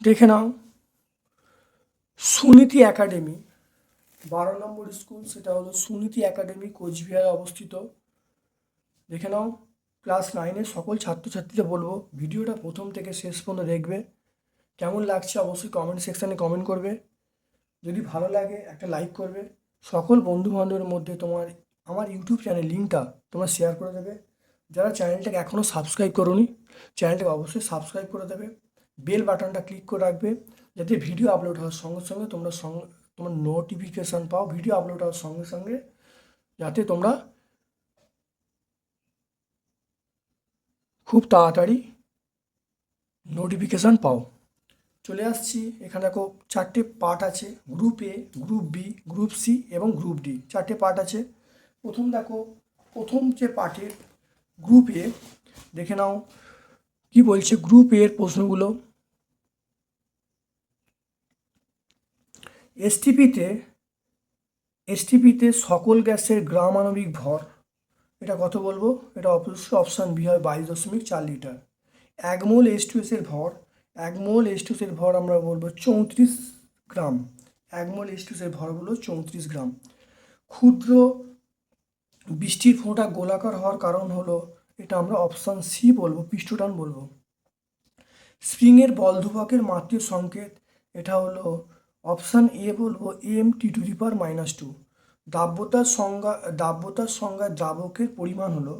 দেখে নাও। সুনীতি একাডেমি, বারো নম্বর স্কুল, সেটা হলো সুনীতি একাডেমি, কোচবিহারে অবস্থিত। দেখে নাও, ক্লাস নাইনের সকল ছাত্রছাত্রীদের বলব, ভিডিওটা প্রথম থেকে শেষ পর্যন্ত দেখবে। কেমন লাগছে অবশ্যই কমেন্ট সেকশানে কমেন্ট করবে। যদি ভালো লাগে, একটা লাইক করবে। সকল বন্ধু বান্ধবের মধ্যে তোমার, আমার ইউটিউব চ্যানেল লিঙ্কটা তোমরা শেয়ার করে দেবে। যারা চ্যানেলটাকে এখনও সাবস্ক্রাইব করোনি, চ্যানেলটাকে অবশ্যই সাবস্ক্রাইব করে দেবে। বেল বাটনটা ক্লিক করে রাখবে, যাতে ভিডিও আপলোড হওয়ার সঙ্গে সঙ্গে তোমরা সঙ্গে তোমার নোটিফিকেশান পাও ভিডিও আপলোড হওয়ার সঙ্গে সঙ্গে, যাতে তোমরা খুব তাড়াতাড়ি নোটিফিকেশান পাও। চলে আসছি। এখানে দেখো চারটে পার্ট আছে group A group B group C এবং গ্রুপ ডি চারটে পার্ট আছে। প্রথম দেখো, প্রথম যে পার্টের গ্রুপ এ দেখে নাও কি বলছে গ্রুপ এর প্রশ্নগুলো। এসটিপিতে এসটিপিতে সকল গ্যাসের গ্রামাণবিক ভর, এটা কত বলব? এটা অবশ্যই অপশান বি হয় বাইশ দশমিক চার লিটার। এক মোল এস টু এসের ভর এক মোল এস টু এসের ভর আমরা বলব চৌত্রিশ গ্রাম। এক মোল এস টু এসের ভর হলো চৌত্রিশ গ্রাম। ক্ষুদ্র বৃষ্টির ফোঁটা গোলাকার হওয়ার কারণ হলো, এটা আমরা অপশান সি বলব, পৃষ্ঠটান বলব। স্প্রিংয়ের বলধুবকের মাতৃ সংকেত, এটা হলো অপশান এ বলব M T to the power minus two দাব্যতার সংজ্ঞা দাব্যতার সংজ্ঞা দ্রাবকের পরিমাণ হলো,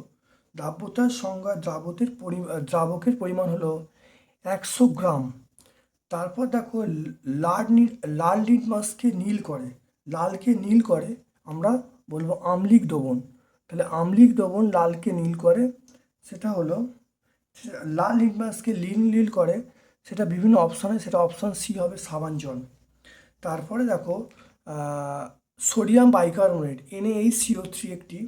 দাব্যতার সংজ্ঞা দ্রাবকের পরি, দ্রাবকের পরিমাণ হলো একশো গ্রাম। তারপর দেখো, লাল নীল লাল লিটমাসকে নীল করে। লালকে নীল করে, আমরা বলব আমলিক দ্রবণ। তাহলে আমলিক দ্রবণ লালকে নীল করে, সেটা হলো, লাল লিটমাসকে নীল নীল করে, সেটা বিভিন্ন অপশানে, সেটা অপশান সি হবে সাবান জল। তারপরে দেখো sodium bicarbonate, NH CO three একটি,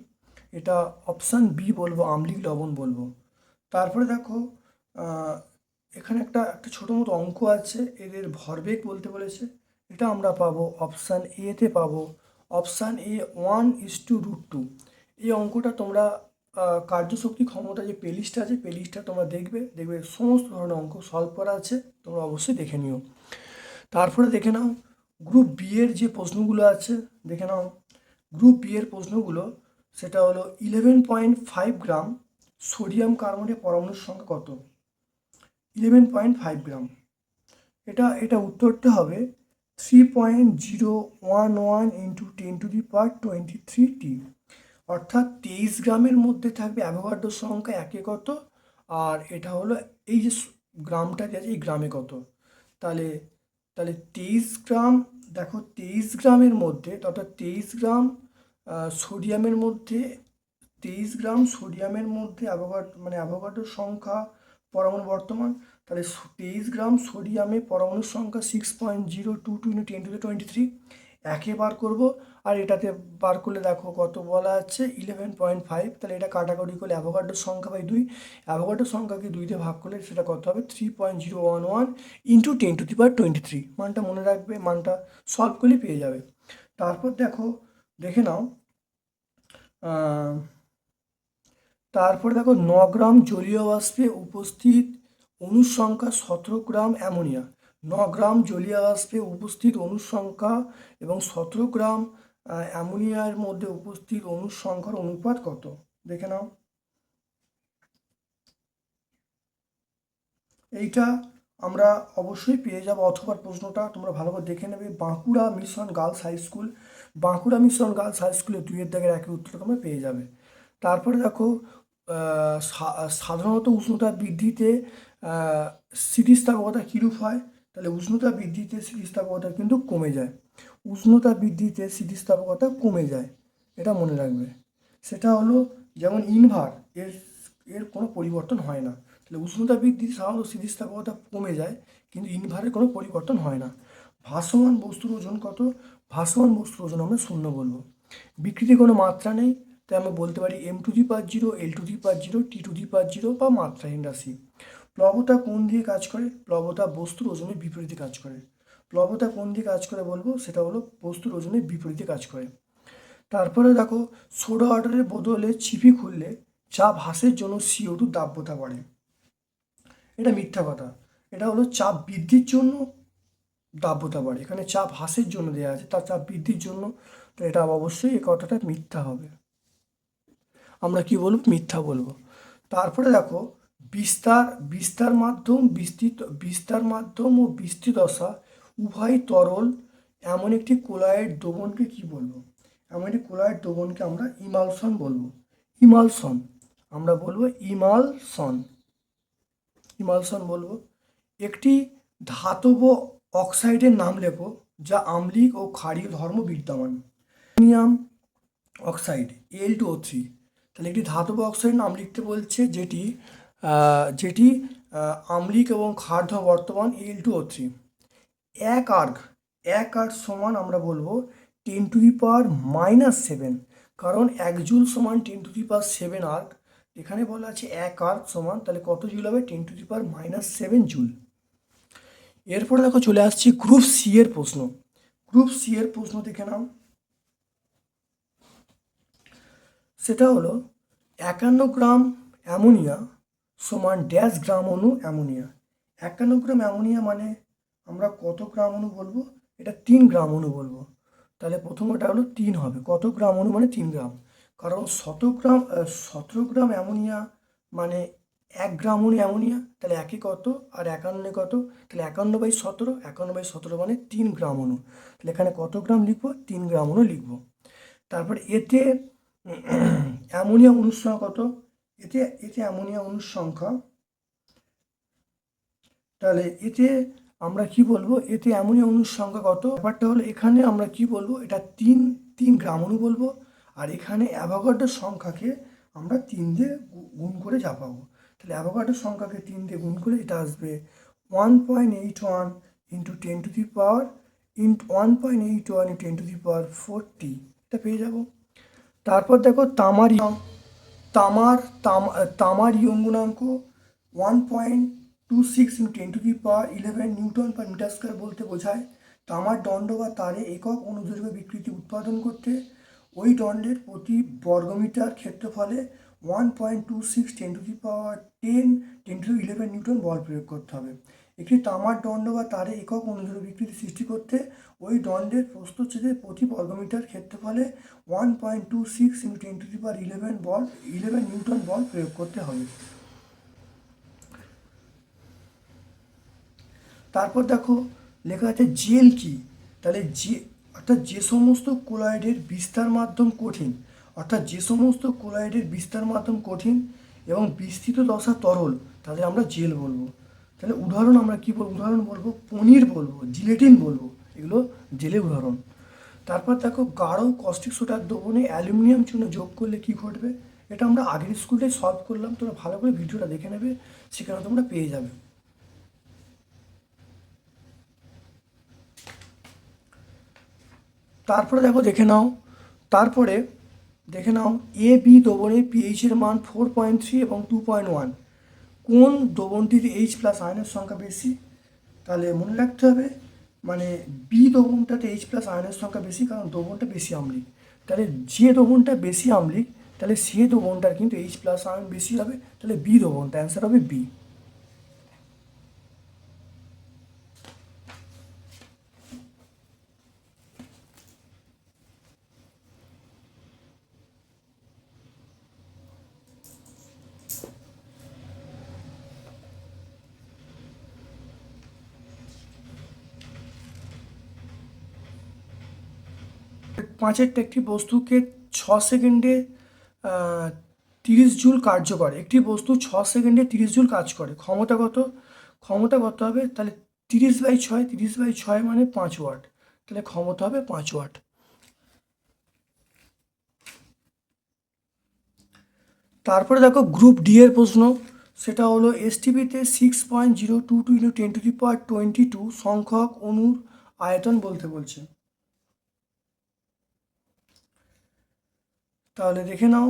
এটা অপশান বি বলব, আমলিক লবণ বলব। তারপরে দেখো এখানে একটা একটা ছোটো মতো অঙ্ক আছে এদের ভরবেগ বলতে বলেছে, এটা আমরা পাবো অপশান এতে পাবো option A one is two root two এই অঙ্কটা তোমরা কার্যশক্তি ক্ষমতা যে প্লেলিস্টটা আছে প্লেলিস্টটা তোমরা দেখবে দেখবে সমস্ত ধরনের অঙ্ক সলভ করা আছে, তোমরা অবশ্যই দেখে নিও। তারপরে দেখে নাও গ্রুপ বি এর যে প্রশ্নগুলো আছে, দেখে নাও। গ্রুপ বি এর প্রশ্নগুলো, সেটা হলো eleven point five gram sodium কার্বনের পরমাণুর সংখ্যা কত? ইলেভেন পয়েন্ট ফাইভ গ্রাম এটা এটা উত্তরটা হবে three point zero one one into ten to the power twenty three টি অর্থাৎ তেইশ গ্রামের মধ্যে থাকবে অ্যাভোগাড্রোর সংখ্যা একে কত? আর এটা হলো এই যে গ্রামটা আছে, এই গ্রামে কত? তাহলে তাহলে তেইশ গ্রাম, দেখো তেইশ গ্রামের মধ্যে অর্থাৎ তেইশ গ্রাম সোডিয়ামের মধ্যে, তেইশ গ্রাম সোডিয়ামের মধ্যে অ্যাভোগাড মানে অ্যাভোগাড্রোর সংখ্যা পরমাণু বর্তমান, তাহলে তেইশ গ্রাম সোডিয়ামে পরমাণুর সংখ্যা six point zero two two into ten to twenty three একে বার করব, আর এটাতে বার করলে দেখো কত বলা আছে? ইলেভেন পয়েন্ট ফাইভ তাহলে এটা কাটাকাটি করলে অ্যাভোকাডোর সংখ্যা বাই দুই অ্যাভোগাড্রোর সংখ্যাকে দুইতে ভাগ করলে সেটা কত হবে? Three point zero one one into ten to the power twenty three মানটা মনে রাখবে, মানটা সলভ করলে পেয়ে যাবে। তারপর দেখো, দেখে নাও তারপরে দেখো ন গ্রাম জলীয় বাষ্পে উপস্থিত অণুর সংখ্যা সতেরো গ্রাম অ্যামোনিয়া। ন গ্রাম জলীয় বাষ্পে উপস্থিত অণুর সংখ্যা এবং সতেরো গ্রাম অ্যামোনিয়ার মধ্যে উপস্থিত অণুর সংখ্যার অনুপাত কত? দেখে নাও। এইটা আমরা অবশ্যই পেয়ে যাব অথবা প্রশ্নটা, তোমরা ভালো করে দেখে নেবে। Bankura Mission Girls High School, Bankura Mission Girls High স্কুলে দুইয়ের দাগের একই উত্তর তোমরা পেয়ে যাবে। তারপরে দেখো সাধারণত উষ্ণতা বৃদ্ধিতে স্থিতিস্থাপকতা কীরূপ হয়? তাহলে উষ্ণতা বৃদ্ধিতে স্থিতিস্থাপকতা কিন্তু কমে যায়। উষ্ণতা বৃদ্ধিতে স্থিতিস্থাপকতা কমে যায়, এটা মনে রাখবে। সেটা হলো যেমন ইনভার, এর এর কোনো পরিবর্তন হয় না। তাহলে উষ্ণতা বৃদ্ধি সাধারণত স্থিতিস্থাপকতা কমে যায়, কিন্তু ইনভারের কোনো পরিবর্তন হয় না। ভাসমান বস্তুর ওজন কত? ভাসমান বস্তুর ওজন আমরা শূন্য বলব। বিকৃতি কোনো মাত্রা নেই তাই আমরা বলতে পারি M to the power zero L to the power zero T to the power zero বা মাত্রাহীন রাশি। প্লবতা কোন দিয়ে কাজ করে? প্লবতা বস্তুর ওজনের বিপরীতে কাজ করে। প্লবতা কোন দিয়ে কাজ করে বলব? সেটা হলো বস্তুর ওজনের বিপরীতে কাজ করে। তারপরে দেখো, সোডা ওয়াটারের বদলে ছিপি খুললে চাপ হ্রাসের জন্য সিও টু দাব্যতা বাড়ে। এটা মিথ্যা কথা। এটা হলো চাপ বৃদ্ধির জন্য দাব্যতা বাড়ে। এখানে চাপ হ্রাসের জন্য দেওয়া আছে, তার চাপ বৃদ্ধির জন্য। তো এটা অবশ্যই এই কথাটা মিথ্যা হবে। আমরা কি বলব? মিথ্যা বলব। তারপরে দেখো, বিস্তার বিস্তার মাধ্যম, বিস্তৃত, বিস্তার মাধ্যম ও বিস্তৃতদশা উভয় তরল। এমন একটি কোলায়েড দ্রবণকে কি বলব? এমন একটি কোলায়েড দ্রবণকে আমরা ইমালসন বলব। ইমালসন, আমরা বলব ইমালসন। ইমালসন বলব। একটি ধাতব অক্সাইডের নাম লেখো, যা আম্লিক ও ক্ষারীয় ধর্ম বিদ্যমান। Oxide L two O three তাহলে একটি ধাতব অক্সাইডের নাম লিখতে বলছে যেটি যেটি আম্লিক এবং ধর্ম বর্তমান এল টু ও থ্রি এক আর্গ এক আর্গ সমান আমরা বলব ten to the power minus seven কারণ এক জুল সমান ten to the power seven erg এখানে বলা আছে এক আর্গ সমান, তাহলে কত জুল হবে? Ten to the power minus seven joule. এরপরে দেখো চলে আসছি গ্রুপ সি এর প্রশ্ন। গ্রুপ সি এর প্রশ্ন দেখে নাও। সেটা হলো একান্ন গ্রাম অ্যামোনিয়া সমান ড্যাশ গ্রাম অণু অ্যামোনিয়া। একান্ন গ্রাম অ্যামোনিয়া মানে আমরা কত গ্রাম অণু বলব? এটা তিন গ্রাম অণু বলব। তাহলে প্রথমটা হলো তিন হবে। কত গ্রাম অণু মানে তিন গ্রাম? কারণ শত গ্রাম সতেরো গ্রাম অ্যামোনিয়া মানে এক গ্রাম অণু অ্যামোনিয়া। তাহলে একই কত? আর একান্নে কত? তাহলে একান্ন বাই সতেরো, একান্ন বাই সতেরো মানে তিন গ্রাম অণু তাহলে এখানে কত গ্রাম লিখব? তিন গ্রাম অণু লিখব। তারপর এতে অ্যামোনিয়া অণুর সংখ্যা কত? এতে এতে অ্যামোনিয়া অণুর সংখ্যা তাহলে এতে আমরা কি বলব? এতে অ্যামোনিয়া অণুর সংখ্যা কত? ব্যাপারটা হলো এখানে আমরা কি বলব? এটা তিন তিন গ্রাম অণু বলব। আর এখানে অ্যাভোগাড্রোর সংখ্যাকে আমরা তিন দিয়ে গুণ করে চাপাবো তাহলে অ্যাভোগাড্রোর সংখ্যাকে তিন দিয়ে গুণ করে এটা আসবে one point eight one into ten to the power, into, one point eight one ten to the power forty. এটা পেয়ে যাব। তারপর দেখো তামার তামার, তাম- তামার ইয়ং গুণাঙ্ক one point two six ten to power eleven newton per metre square বলতে বোঝায়। তামার দণ্ড বা তারে একক অনুদৈর্ঘ্য বিকৃতি উৎপাদন করতে, ওই দণ্ডের প্রতি বর্গমিটার ক্ষেত্রফলে one point two six ten to the power ten ten to eleven newton বল প্রয়োগ করতে হবে। একটি তামার দণ্ড বা তারে একক অনুদৈর্ঘ্য বিকৃতি সৃষ্টি করতে ওই দণ্ডের প্রস্থচ্ছেদের প্রতি বর্গমিটার ক্ষেত্রফলে one point two six into ten to the eleven ball eleven newton বল প্রয়োগ করতে হবে। তারপর দেখো, লেখা আছে জেল কি? তাহলে যে, অর্থাৎ যে সমস্ত কোলয়েডের বিস্তার মাধ্যম কঠিন, অর্থাৎ যে সমস্ত কোলয়েডের বিস্তার মাধ্যম কঠিন এবং বিস্তৃত দশা তরল, তাদের আমরা জেল বলব। তাহলে উদাহরণ আমরা কী বলব? উদাহরণ বলব, পনির বলব, জিলেটিন বলব। এগুলো জেলে উদাহরণ। তারপর দেখো গাঢ় কস্টিক সোডার দ্রবণে অ্যালুমিনিয়াম চূর্ণ যোগ করলে কি ঘটবে? এটা আমরা আগের স্কুলে সলভ করলাম, তোমরা ভালো করে ভিডিওটা দেখে নেবে, সেখানে তোমরা পেয়ে যাবে। তারপরে দেখো দেখে নাও, তারপরে দেখে নাও এ বি দ্রবণের পিএইচের মান ফোর পয়েন্ট থ্রি এবং টু পয়েন্ট ওয়ান কোন দ্রবণটিতে এইচ প্লাস আয়নের সংখ্যা বেশি? তাহলে মনে রাখতে হবে মানে বি দ্রবণটাতে এইচ প্লাস আয়নের সংখ্যা বেশি, কারণ দ্রবণটা বেশি আমলিক তাহলে যে দ্রবণটা বেশি আমলিক তাহলে সে দ্রবণটার কিন্তু এইচ প্লাস আয়ন বেশি হবে, তাহলে বি দ্রবণটা অ্যান্সার হবে বি পাঁচেরটা একটি বস্তুকে ছ সেকেন্ডে তিরিশ জুল কার্য করে। একটি বস্তু ছ সেকেন্ডে তিরিশ জুল কাজ করে। ক্ষমতাগত ক্ষমতা কত হবে তাহলে তিরিশ বাই ছয়, তিরিশ বাই ছয় মানে পাঁচ ওয়াট। তাহলে ক্ষমতা হবে পাঁচ ওয়াট। তারপরে দেখো গ্রুপ ডি এর প্রশ্ন। সেটা হলো এসটিপিতে six point zero two two into ten to the power twenty two সংখ্যক অণুর আয়তন বলতে বলছে। তাহলে দেখে নাও।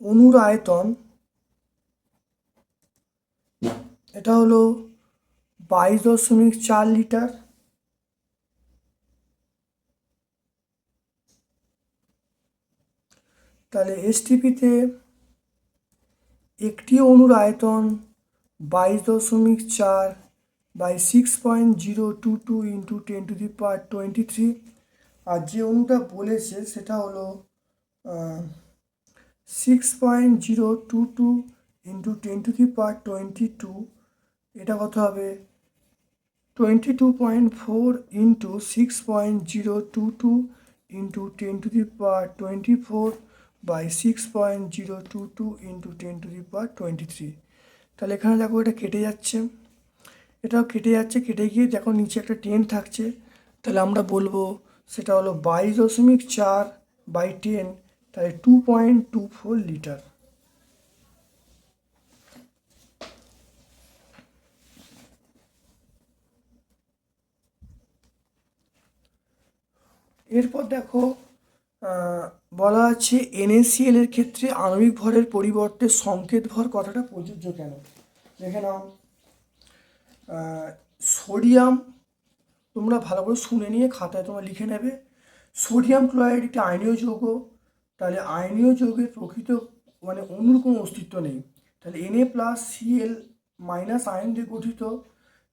অনুর আয়তন এটা হলো বাইশ দশমিক চার লিটার। তাহলে এসটিপিতে একটি অনুর আয়তন বাইশ দশমিক চার by six point zero two two into ten to the power twenty three আর যে অণুটা বলেছে সেটা হলো six point zero two two into ten to the power twenty two এটা কত হবে? Twenty two point four into six point zero two two into ten to the power twenty four by six point zero two two into ten to the power twenty three তাহলে এখানে দেখো এটা কেটে যাচ্ছে। এটাও কেটে যাচ্ছে, কেটে গিয়ে দেখো নিচে একটা টেন থাকছে। তাহলে আমরা বলব সেটা হলো বাইশ দশমিক চার বাই টেন, তাহলে two point two four litre এরপর দেখো বলা আছে এনএসিএল এর ক্ষেত্রে আণবিক ভরের পরিবর্তে সংকেত ভর কথাটা প্রযোজ্য কেন? দেখে নাও। সোডিয়াম, তোমরা ভালো করে শুনে নিয়ে খাতায় তোমরা লিখে নেবে। সোডিয়াম ক্লোরাইড একটি আয়নীয় যৌগ। তাহলে আয়নীয় যৌগের প্রকৃত মানে অণুর কোনো অস্তিত্ব নেই। তাহলে NA plus CL minus ion দিয়ে গঠিত।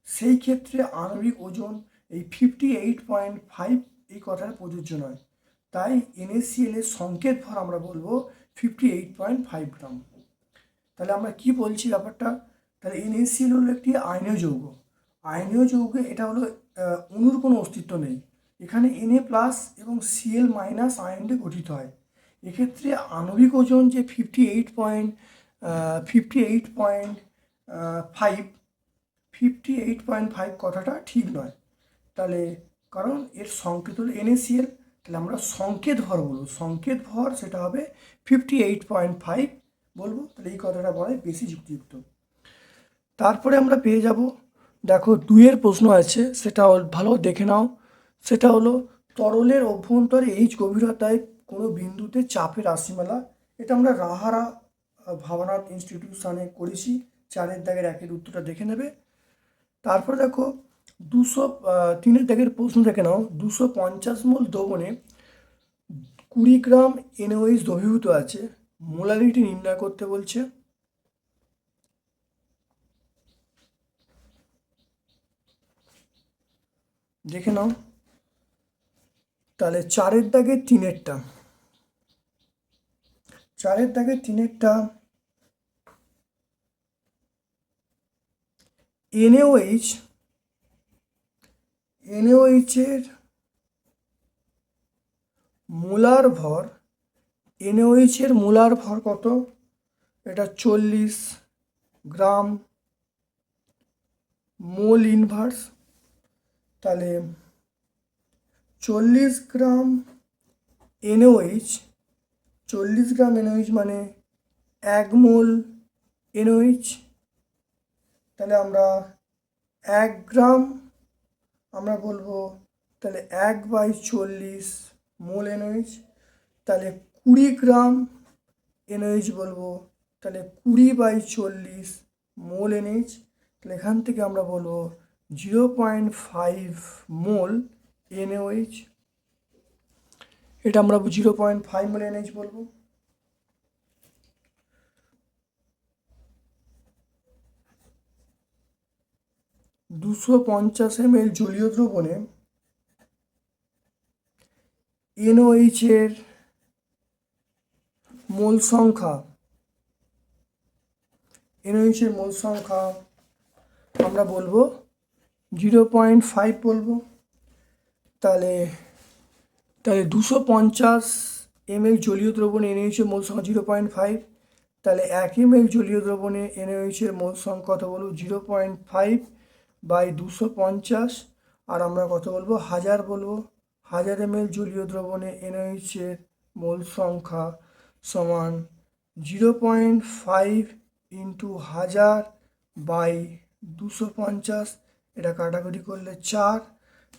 সেই ক্ষেত্রে আণবিক ওজন এই ফিফটি এইট পয়েন্ট ফাইভ এই কথাটা প্রযোজ্য নয়। তাই এনএসিএল এর সংকেত ভর আমরা বলব fifty eight point five gram তাহলে আমরা কি বলছি ব্যাপারটা? তাহলে এনএসিএল হলো একটি আয়নীয় যৌগ। আয়নীয় যৌগে এটা হলো অণুর কোনো অস্তিত্ব নেই। এখানে এনএ প্লাস এবং সিএল মাইনাস আয়ন দিয়ে গঠিত হয়। এক্ষেত্রে আণবিক ওজন যে fifty eight point fifty eight point five fifty eight point five কথাটা ঠিক নয়। তাহলে, কারণ এর সংকেত হলো এনএসিএল তাহলে আমরা সংকেত ভর বলব। সংকেত ভর সেটা হবে ফিফটি এইট পয়েন্ট ফাইভ বলব। তাহলে এই কথাটা বলাই বেশি যুক্তিযুক্ত। তারপরে আমরা পেয়ে যাব, দেখো দুইয়ের প্রশ্ন আছে, সেটা ভালো দেখে নাও। সেটা হলো, তরলের অভ্যন্তরে এইচ গভীরতায় কোনো বিন্দুতে চাপের রাশিমালা। এটা আমরা রাহারা ভাবনাথ ইনস্টিটিউশনে করেছি। চারের দাগের একের উত্তরটা দেখে নেবে। তারপর দেখো দুশো তিনের দাগের প্রশ্ন দেখে নাও। দুশো পঞ্চাশ মোল দ্রবণে কুড়ি গ্রাম এনওএইচ দ্রবীভূত আছে। মোলারিটি নির্ণয় করতে বলছে। দেখে নাও। তাহলে চারের দাগে তিনেরটা। চারের দাগে তিনেরটা। এনওএইচ এনওএইচের মোলার ভর, এনওএইচের মোলার ভর কত? এটা চল্লিশ গ্রাম মোল ইনভার্স তাহলে চল্লিশ গ্রাম এনওএইচ, চল্লিশ গ্রাম এনওএইচ মানে এক মোল এনওএইচ, তাহলে আমরা এক গ্রাম আমরা বলব, তাহলে এক বাই চল্লিশ মোল এনওএইচ তাহলে কুড়ি গ্রাম এনওএইচ বলব, তাহলে কুড়ি বাই চল্লিশ মোল এনএইচ, তাহলে এখান থেকে আমরা বলব zero point five mole NOH এটা আমরা zero point five mole NH বলব। দুশো পঞ্চাশ এম এল জলীয় দ্রবণে এনওএইচের মোল সংখ্যা এনওএইচের মোল সংখ্যা আমরা বলব জিরো পয়েন্ট ফাইভ বলব। তাহলে তাহলে দুশো পঞ্চাশ এম এল জলীয় দ্রবণে এনএইচের মোল সংখ্যা জিরো পয়েন্ট ফাইভ। তাহলে এক এম এল জলীয় দ্রবণে এনএইচের মোল সংখ্যা কত বলব? Zero point five. বাই দুশো পঞ্চাশ। আর আমরা কত বলব হাজার বলব। হাজার এম এল জলীয় দ্রবণে এনএইচের মোল সংখ্যা সমান জিরো পয়েন্ট ফাইভ ইন্টু হাজার বাই দুশো পঞ্চাশ। এটা কাটাকুটি করলে চার।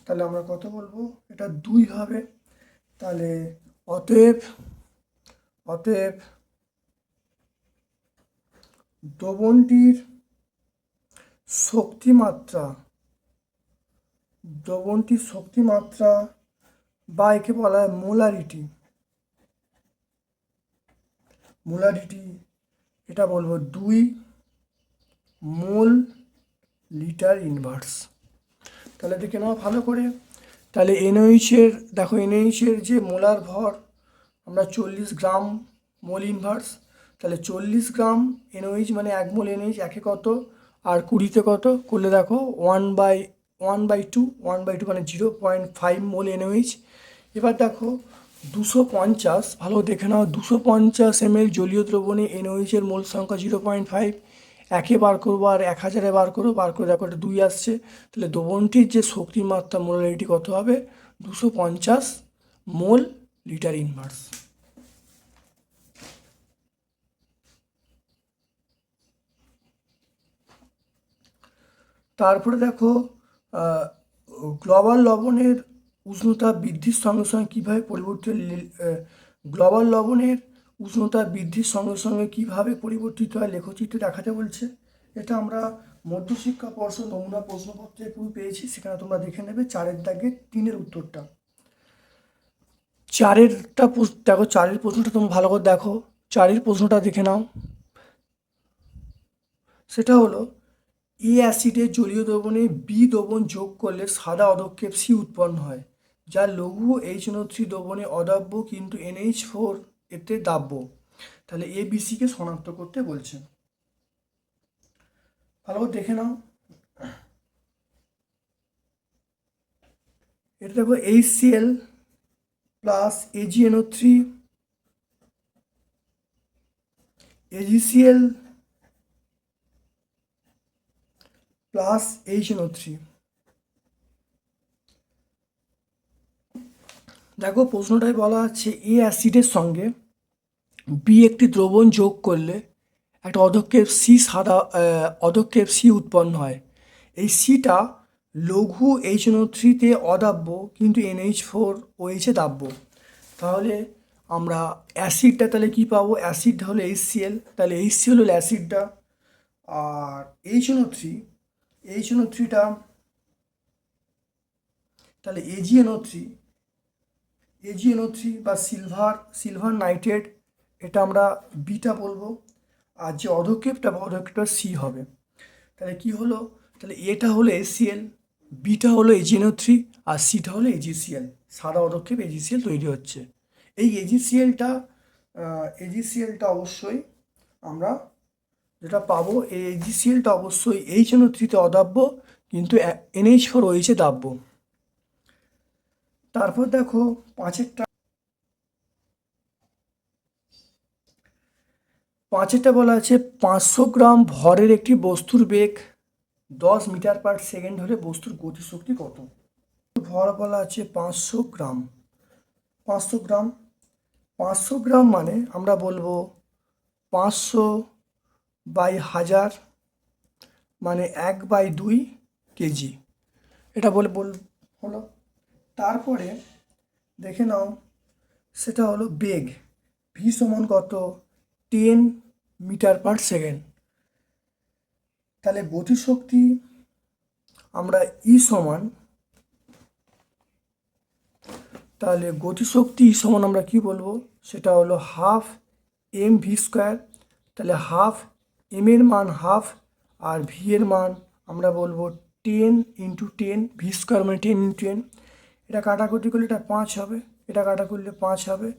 তাহলে আমরা কত বলব? এটা দুই হবে। তাহলে অতএব অতএব দ্রবণটির শক্তিমাত্রা। দ্রবণটির শক্তিমাত্রা বা একে বলা হয় মোলারিটি। মোলারিটি, এটা বলব দুই মোল লিটার ইনভার্স। তাহলে দেখে নাও ভালো করে। তাহলে এনওইচের দেখো এনওইচের যে মোলার ভর, আমরা চল্লিশ গ্রাম মোল ইনভার্স। তাহলে চল্লিশ গ্রাম এনওইচ মানে এক মোল এনওইচ একে কত? আর কুড়িতে কত? করলে দেখো one by one by two one by two মানে zero point five mole NOH এবার দেখো দুশো পঞ্চাশ, ভালো দেখে নাও, দুশো পঞ্চাশ এম এল জলীয় দ্রবণে এনওইচের মোল সংখ্যা জিরো পয়েন্ট ফাইভ একে বার করব আর এক হাজারে বার করব, বার করে দেখো এটা দুই আসছে। তাহলে দ্রবণটির যে শক্তির মাত্রা মোলারিটি কত হবে? দুশো পঞ্চাশ মোল লিটার ইনভার্স তারপরে দেখো গ্লোবাল লবণের উষ্ণতা বৃদ্ধির সঙ্গে সঙ্গে কীভাবে পরিবর্তিত গ্লোবাল লবণের উষ্ণতা বৃদ্ধির সঙ্গে সঙ্গে কীভাবে পরিবর্তিত হয় লেখচিত্রে দেখাতে বলছে। এটা আমরা মধ্যশিক্ষা পর্ষদ নমুনা প্রশ্নপত্রে পুরো পেয়েছি, সেখানে তোমরা দেখে নেবে চারের দাগে তিনের উত্তরটা। চারেরটা দেখো চারের প্রশ্নটা তোমরা ভালো করে দেখো। চারের প্রশ্নটা দেখে নাও। সেটা হলো এ অ্যাসিডে জলীয় দ্রবণে বি দ্রবণ যোগ করলে সাদা অদক্ষেপ সি উৎপন্ন হয়, যা লঘু এইচ নো থ্রি দ্রবণে অদাব্য কিন্তু এনএইচ ফোর এতে দাব্য। তাহলে এ বিসিকে শনাক্ত করতে বলছে ভালো দেখে নাও। এটা দেখো H C L plus AGNO three AGCL NO three দেখো প্রশ্নটায় বলা আছে এ অ্যাসিডের সঙ্গে বি একটি দ্রবণ যোগ করলে একটা অধক্ষেপ সি সাদা অধক্ষেপ সি উৎপন্ন হয়। এই সিটা লঘু এইচ এনও থ্রিতে অদাব্য, কিন্তু এনএইচ ফোর ও এইচে দাব্য। তাহলে আমরা অ্যাসিডটা তাহলে কী পাবো? অ্যাসিডটা হলো এইচ সিএল তাহলে এইচ সি হলো অ্যাসিডটা আর H NO three H NO থ্রিটা, তাহলে এজিএনও থ্রি এজিএনও থ্রি বা সিলভার সিলভার নাইট্রেট এটা আমরা বিটা বলব। আর যে অধক্ষেপটা বা অধক্ষেপটা সি হবে। তাহলে কি হলো? তাহলে এটা হলো এসিএল বিটা হলো এজিএনও থ্রি আর সিটা হলো এজিসিএল সাদা অধক্ষেপ এজিসিএল তৈরি হচ্ছে। এই এজিসিএলটা এজিসিএলটা অবশ্যই আমরা যেটা পাবো, এই এজিসিএলটা অবশ্যই এইচ এনও থ্রিতে অদাব্য, কিন্তু এনএইচ ফোর ওইচে দাব্য। তারপর দেখো পাঁচেরটা পাঁচেরটা বলা আছে, পাঁচশো গ্রাম ভরের একটি বস্তুর বেগ, দশ মিটার পার সেকেন্ড হলে বস্তুর গতিশক্তি কত? ভর বলা আছে পাঁচশো গ্রাম। পাঁচশো গ্রাম। পাঁচশো গ্রাম মানে আমরা বলব পাঁচশো বাই হাজার মানে এক বাই দুই কেজি। এটা বলে বল, হলো। তারপরে দেখে নাও, সেটা হলো বেগ। ভি সমান কত? Ten metre per second. তাহলে গতিশক্তি আমরা ই সমান, তাহলে গতিশক্তি ই সমান আমরা কি বলব? সেটা হলো হাফ এম ভি স্কোয়ার তাহলে হাফ এম এর মান হাফ আর ভি এর মান আমরা বলব ten into ten V square মানে টেন ইন্টু টেন এটা কাটাকুটি করলে এটা পাঁচ হবে, এটা কাটা করলে পাঁচ হবে,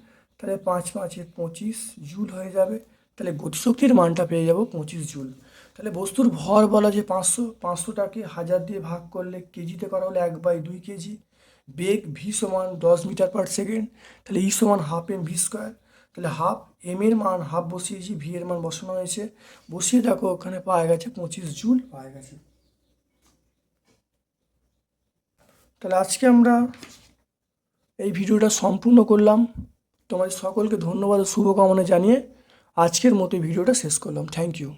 তাহলে পাঁচ পাঁচে পঁচিশ জুল হয়ে যাবে, তাহলে গতিশক্তির মানটা পেয়ে যাব পঁচিশ জুল তাহলে বস্তুর ভর বলা যে পাঁচশো, পাঁচশোটাকে হাজার দিয়ে ভাগ করলে কেজিতে করা হলে এক বাই দুই কেজি, বেগ ভি সমান দশ মিটার পার সেকেন্ড তাহলে ই সমান হাফ এম ভি স্কোয়ার তাহলে হাফ এম এর মান, হাফ বসিয়েছি ভি এর মান বসানো হয়েছে। বসিয়ে দেখো, ওখানে পাওয়া গেছে পঁচিশ জুল, পাওয়া গেছে। তাহলে আজকে আমরা এই ভিডিওটা সম্পূর্ণ করলাম। তোমাদের সকলকে ধন্যবাদ ও শুভকামনা জানিয়ে আজকের মতো ভিডিওটা শেষ করলাম। Thank you